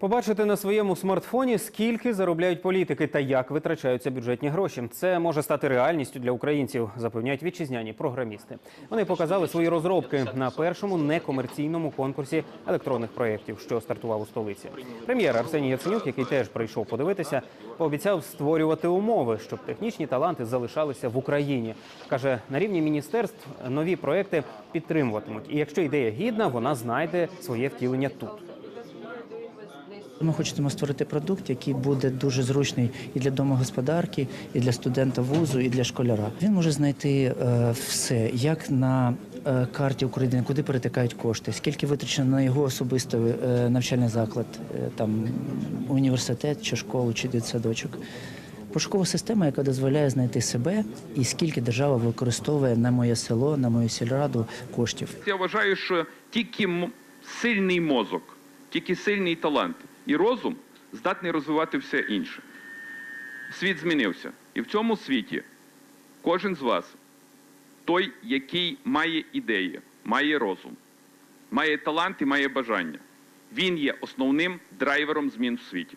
Побачити на своєму смартфоні, скільки заробляють політики та як витрачаються бюджетні гроші. Це може стати реальністю для українців, запевняють вітчизняні програмісти. Вони показали свої розробки на першому некомерційному конкурсі електронних проєктів, що стартував у столиці. Прем'єр Арсеній Яценюк, який теж прийшов подивитися, пообіцяв створювати умови, щоб технічні таланти залишалися в Україні. каже, на рівні міністерств нові проекти підтримуватимуть. І якщо ідея гідна, вона знайде своє втілення тут. Ми хочемо створити продукт, який буде дуже зручний і для домогосподарки, і для студента вузу, і для школяра. Він може знайти е, все, як на е, карті України, куди перетикають кошти, скільки витрачено на його особистий е, навчальний заклад, там університет чи школу, чи дитсадочок. Пошукова система, яка дозволяє знайти себе і скільки держава використовує на моє село, на мою сільраду коштів. Я вважаю, що тільки сильний мозок, тільки сильний талант і розум здатний розвивати все інше. Світ змінився. І в цьому світі кожен з вас, той, який має ідеї, має розум, має талант і має бажання, він є основним драйвером змін в світі.